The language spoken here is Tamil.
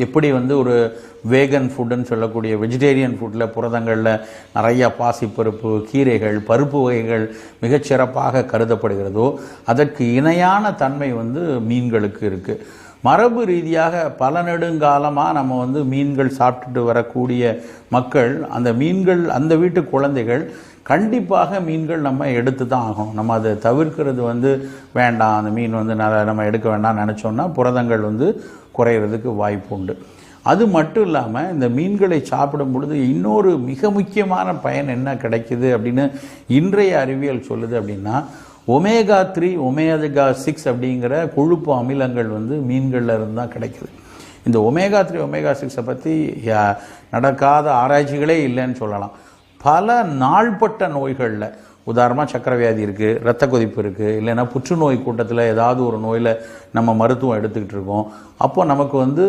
எப்படி வந்து ஒரு வேகன் ஃபுட்டுன்னு சொல்லக்கூடிய வெஜிடேரியன் ஃபுட்டில் புரதங்களில் நிறைய பாசிப்பருப்பு கீரைகள் பருப்பு வகைகள் மிகச்சிறப்பாக கருதப்படுகிறதோ அதற்கு இணையான தன்மை வந்து மீன்களுக்கு இருக்குது மரபு ரீதியாக பல நெடுங்காலமாக நம்ம வந்து மீன்கள் சாப்பிட்டுட்டு வரக்கூடிய மக்கள் அந்த மீன்கள் அந்த வீட்டு குழந்தைகள் கண்டிப்பாக மீன்கள் நம்ம எடுத்து தான் ஆகணும். நம்ம அதை தவிர்க்கிறது வந்து வேண்டாம். அந்த மீன் வந்து ந- நம்ம எடுக்க வேண்டாம்னு நினச்சோன்னா புரதங்கள் வந்து குறையிறதுக்கு வாய்ப்பு உண்டு. அது மட்டும் இல்லாமல் இந்த மீன்களை சாப்பிடும் பொழுது இன்னொரு மிக முக்கியமான பயன் என்ன கிடைக்குது அப்படின்னு இன்றைய அறிவியல் சொல்லுது அப்படின்னா ஒமேகா த்ரீ ஒமேகா சிக்ஸ் அப்படிங்கிற கொழுப்பு அமிலங்கள் வந்து மீன்கள்ல இருந்து தான் கிடைக்குது. இந்த ஒமேகா த்ரீ ஒமேகா சிக்ஸை பற்றி நடக்காத ஆராய்ச்சிகளே இல்லைன்னு சொல்லலாம். பல நாள்பட்ட நோய்களில் உதாரணமாக சக்கரவியாதி இருக்குது ரத்த கொதிப்பு இருக்குது இல்லைன்னா புற்றுநோய் கூட்டத்தில் ஏதாவது ஒரு நோயில் நம்ம மருத்துவம் எடுத்துக்கிட்டு இருக்கோம். அப்போ நமக்கு வந்து